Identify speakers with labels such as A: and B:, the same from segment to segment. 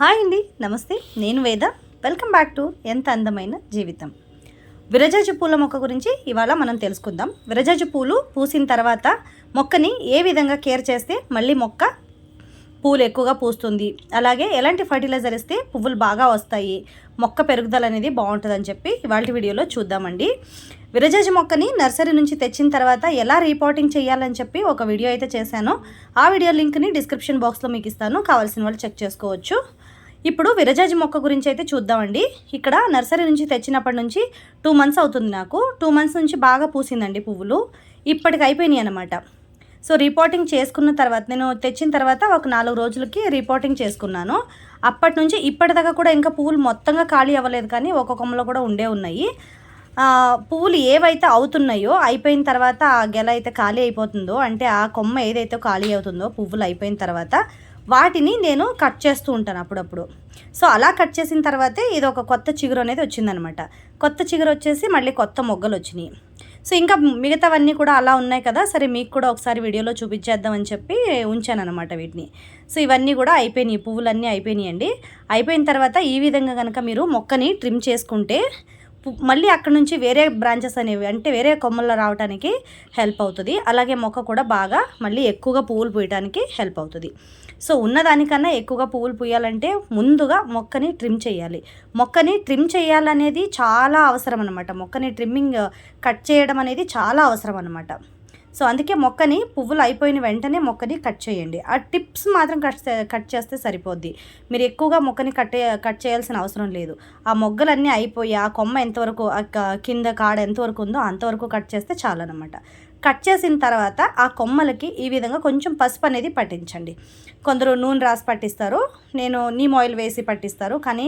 A: Hi అండి నమస్తే. నేను వేద. వెల్కమ్ బ్యాక్ టు ఎంత అందమైన జీవితం. విరజాజు పూల మొక్క గురించి ఇవాళ మనం తెలుసుకుందాం. విరజాజు పూలు పూసిన తర్వాత మొక్కని ఏ విధంగా కేర్ చేస్తే మళ్ళీ మొక్క పూలు ఎక్కువగా పూస్తుంది? అలాగే ఎలాంటి ఫర్టిలైజర్ ఇస్తే పువ్వులు బాగా వస్తాయి? మొక్క పెరుగుదల అనేది బాగుంటుందని చెప్పి ఇవాళ వీడియోలో చూద్దామండి. విరజాజి మొక్కని నర్సరీ నుంచి తెచ్చిన తర్వాత ఎలా రీపోర్టింగ్ చేయాలని చెప్పి ఒక వీడియో అయితే చేశాను. ఆ వీడియో లింక్ని డిస్క్రిప్షన్ బాక్స్లో మీకు ఇస్తాను. కావాల్సిన వాళ్ళు చెక్ చేసుకోవచ్చు. ఇప్పుడు విరజాజి మొక్క గురించి అయితే చూద్దామండి. ఇక్కడ నర్సరీ నుంచి తెచ్చినప్పటి నుంచి టూ మంత్స్ అవుతుంది నాకు. టూ మంత్స్ నుంచి బాగా పూసిందండి పువ్వులు. ఇప్పటికి అయిపోయినాయి అనమాట సో రిపోర్టింగ్ చేసుకున్న తర్వాత నేను తెచ్చిన తర్వాత ఒక నాలుగు రోజులకి రిపోర్టింగ్ చేసుకున్నాను. అప్పటి నుంచి ఇప్పటిదాకా కూడా ఇంకా పువ్వులు మొత్తంగా ఖాళీ అవ్వలేదు కానీ ఒక్కొక్కలో కూడా ఉండే ఉన్నాయి. పువ్వులు ఏవైతే అవుతున్నాయో అయిపోయిన తర్వాత ఆ గెల అయితే ఖాళీ అయిపోతుందో అంటే ఆ కొమ్మ ఏదైతే ఖాళీ అవుతుందో పువ్వులు అయిపోయిన తర్వాత వాటిని నేను కట్ చేస్తూ ఉంటాను అప్పుడప్పుడు. సో అలా కట్ చేసిన తర్వాతే ఇది ఒక కొత్త చిగురు అనేది వచ్చిందనమాట. కొత్త చిగురు వచ్చేసి మళ్ళీ కొత్త మొగ్గలు వచ్చినాయి. సో ఇంకా మిగతావన్నీ కూడా అలా ఉన్నాయి కదా సరే మీకు కూడా ఒకసారి వీడియోలో చూపించేద్దామని చెప్పి ఉంచాను అనమాట వీటిని. సో ఇవన్నీ కూడా అయిపోయినాయి పువ్వులన్నీ అయిపోయినాయండి. అయిపోయిన తర్వాత ఈ విధంగా కనుక మీరు మొక్కని ట్రిమ్ చేసుకుంటే మళ్ళీ అక్కడ నుంచి వేరే బ్రాంచెస్ అనేవి అంటే వేరే కొమ్మల్లో రావడానికి హెల్ప్ అవుతుంది. అలాగే మొక్క కూడా బాగా మళ్ళీ ఎక్కువగా పువ్వులు పూయడానికి హెల్ప్ అవుతుంది. సో ఉన్నదానికన్నా ఎక్కువగా పువ్వులు పూయాలంటే ముందుగా మొక్కని ట్రిమ్ చేయాలి. మొక్కని ట్రిమ్ చేయాలనేది చాలా అవసరం అనమాట మొక్కని ట్రిమ్మింగ్ కట్ చేయడం అనేది చాలా అవసరం అనమాట సో అందుకే మొక్కని పువ్వులు అయిపోయిన వెంటనే మొక్కని కట్ చేయండి. ఆ టిప్స్ మాత్రం కట్ కట్ చేస్తే సరిపోద్ది. మీరు ఎక్కువగా మొక్కని కట్ కట్ చేయాల్సిన అవసరం లేదు. ఆ మొగ్గలన్నీ అయిపోయి ఆ కొమ్మ ఎంతవరకు ఆ కింద కాడ ఎంతవరకు ఉందో అంతవరకు కట్ చేస్తే చాలన్నమాట కట్ చేసిన తర్వాత ఆ కొమ్మలకి ఈ విధంగా కొంచెం పసుపు అనేది పట్టించండి. కొందరు నూనె రాసి పట్టిస్తారు. నేను నీమ్ ఆయిల్ వేసి పట్టిస్తారు. కానీ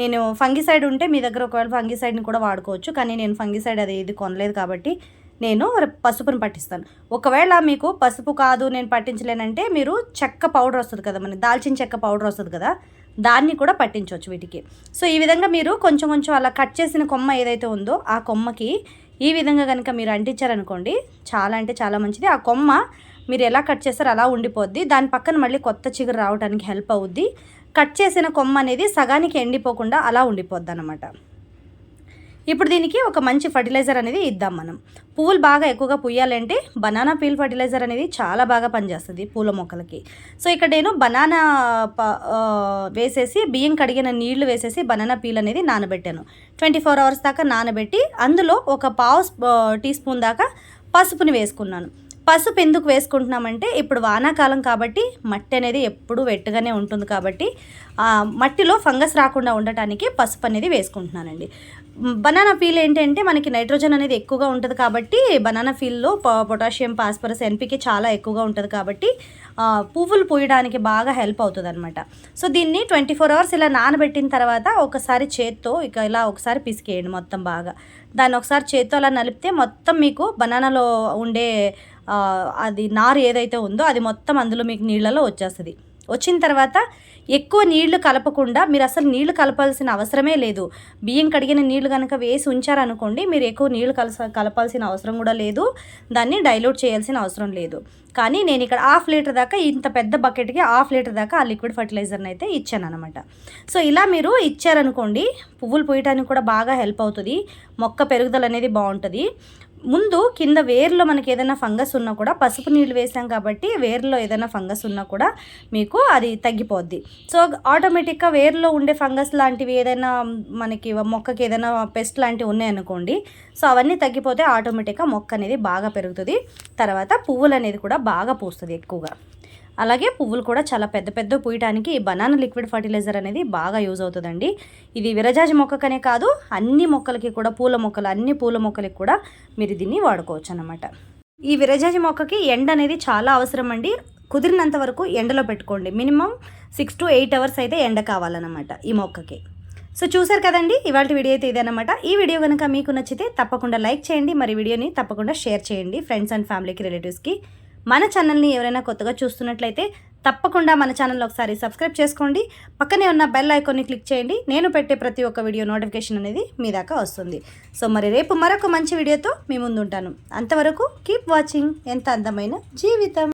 A: నేను ఫంగిసైడ్ ఉంటే మీ దగ్గర ఒకవేళ ఫంగిసైడ్ని కూడా వాడుకోవచ్చు. కానీ నేను ఫంగిసైడ్ అది ఇది కొనలేదు కాబట్టి నేను పసుపును పట్టిస్తాను. ఒకవేళ మీకు పసుపు కాదు నేను పట్టించలేనంటే మీరు చెక్క పౌడర్ వస్తుంది కదా మన దాల్చిన చెక్క పౌడర్ వస్తుంది కదా దాన్ని కూడా పట్టించవచ్చు వీటికి. సో ఈ విధంగా మీరు కొంచెం కొంచెం అలా కట్ చేసిన కొమ్మ ఏదైతే ఉందో ఆ కొమ్మకి ఈ విధంగా కనుక మీరు అంటించారనుకోండి చాలా అంటే చాలా మంచిది. ఆ కొమ్మ మీరు ఎలా కట్ చేస్తారో అలా ఉండిపోద్ది. దాని పక్కన మళ్ళీ కొత్త చిగురు రావడానికి హెల్ప్ అవుద్ది. కట్ చేసిన కొమ్మ అనేది సగానికి ఎండిపోకుండా అలా ఉండిపోద్ది అనమాట ఇప్పుడు దీనికి ఒక మంచి ఫర్టిలైజర్ అనేది ఇద్దాం మనం. పువ్వులు బాగా ఎక్కువగా పుయ్యాలంటే బనానా పీల్ ఫర్టిలైజర్ అనేది చాలా బాగా పనిచేస్తుంది పూల మొక్కలకి. సో ఇక్కడ నేను బనానా ప- వేసేసి బియ్యం కడిగిన నీళ్ళు వేసేసి బనానా పీల్ అనేది నానబెట్టాను. ట్వంటీ ఫోర్ అవర్స్ దాకా నానబెట్టి అందులో ఒక పావు టీ స్పూన్ దాకా పసుపుని వేసుకున్నాను. పసుపు ఎందుకు వేసుకుంటున్నామంటే ఇప్పుడు వానాకాలం కాబట్టి మట్టి అనేది ఎప్పుడూ వెట్టగానే ఉంటుంది కాబట్టి మట్టిలో ఫంగస్ రాకుండా ఉండటానికి పసుపు అనేది వేసుకుంటున్నానండి. బనానా పీల్ ఏంటంటే మనకి నైట్రోజన్ అనేది ఎక్కువగా ఉంటుంది కాబట్టి బనానా ఫీల్లో పొటాషియం పాస్పరస్ ఎన్పికే చాలా ఎక్కువగా ఉంటుంది కాబట్టి పువ్వులు పూయడానికి బాగా హెల్ప్ అవుతుంది అనమాట సో దీన్ని ట్వంటీ ఫోర్ అవర్స్ ఇలా నానబెట్టిన తర్వాత ఒకసారి చేత్తో ఇక ఇలా ఒకసారి పిసికేయండి మొత్తం బాగా. దాన్ని ఒకసారి చేత్తో అలా నలిపితే మొత్తం మీకు బనానాలో ఉండే అది నారు ఏదైతే ఉందో అది మొత్తం అందులో మీకు నీళ్ళలో వచ్చేస్తుంది. వచ్చిన తర్వాత ఎక్కువ నీళ్ళు కలపకుండా మీరు అసలు నీళ్ళు కలపాల్సిన అవసరమే లేదు. బియ్యం కడిగిన నీళ్ళు కనుక వేసి ఉంచారనుకోండి మీరు ఎక్కువ నీళ్ళు కలస కలపాల్సిన అవసరం కూడా లేదు. దాన్ని డైల్యూట్ చేయాల్సిన అవసరం లేదు. కానీ నేను ఇక్కడ హాఫ్ లీటర్ దాకా ఇంత పెద్ద బకెట్కి హాఫ్ లీటర్ దాకా ఆ లిక్విడ్ ఫర్టిలైజర్ని అయితే ఇచ్చాను అనమాట సో ఇలా మీరు ఇచ్చారనుకోండి పువ్వులు పూయటానికి కూడా బాగా హెల్ప్ అవుతుంది. మొక్క పెరుగుదల అనేది బాగుంటుంది. ముందు కింద వేర్లో మనకి ఏదైనా ఫంగస్ ఉన్నా కూడా పసుపు నీళ్ళు వేసాం కాబట్టి వేర్లో ఏదైనా ఫంగస్ ఉన్నా కూడా మీకు అది తగ్గిపోద్ది. సో ఆటోమేటిక్గా వేర్లో ఉండే ఫంగస్ లాంటివి ఏదైనా మనకి మొక్కకి ఏదైనా పెస్ట్ లాంటివి ఉన్నాయనుకోండి సో అవన్నీ తగ్గిపోతే ఆటోమేటిక్గా మొక్క అనేది బాగా పెరుగుతుంది. తర్వాత పువ్వులు అనేది కూడా బాగా పూస్తుంది ఎక్కువగా. అలాగే పువ్వులు కూడా చాలా పెద్ద పెద్ద పూయటానికి ఈ బనానా లిక్విడ్ ఫర్టిలైజర్ అనేది బాగా యూజ్ అవుతుందండి. ఇది విరజాజి మొక్కకనే కాదు అన్ని మొక్కలకి కూడా పూల మొక్కలు అన్ని పూల మొక్కలకి కూడా మీరు దీన్ని వాడుకోవచ్చు అనమాట ఈ విరజాజి మొక్కకి ఎండ అనేది చాలా అవసరం అండి కుదిరినంత వరకు ఎండలో పెట్టుకోండి. Minimum six to eight hours అయితే ఎండ కావాలన్నమాట ఈ మొక్కకి. సో చూసారు కదండి ఇవాళ వీడియో అయితే ఇదన్నమాట ఈ వీడియో కనుక మీకు నచ్చితే తప్పకుండా లైక్ చేయండి. మరి వీడియోని తప్పకుండా షేర్ చేయండి. ఫ్రెండ్స్ అండ్ ఫ్యామిలీకి రిలేటివ్స్కి మన ఛానల్ని ఎవరైనా కొత్తగా చూస్తున్నట్లయితే తప్పకుండా మన ఛానల్ ఒకసారి సబ్స్క్రైబ్ చేసుకోండి. పక్కనే ఉన్న బెల్ ఐకాన్ని క్లిక్ చేయండి. నేను పెట్టే ప్రతి ఒక్క వీడియో నోటిఫికేషన్ అనేది మీ దాకా వస్తుంది. సో మరి రేపు మరొక మంచి వీడియోతో మీ ముందు ఉంటాను అంతవరకు కీప్ వాచింగ్ ఎంత అందమైన జీవితం.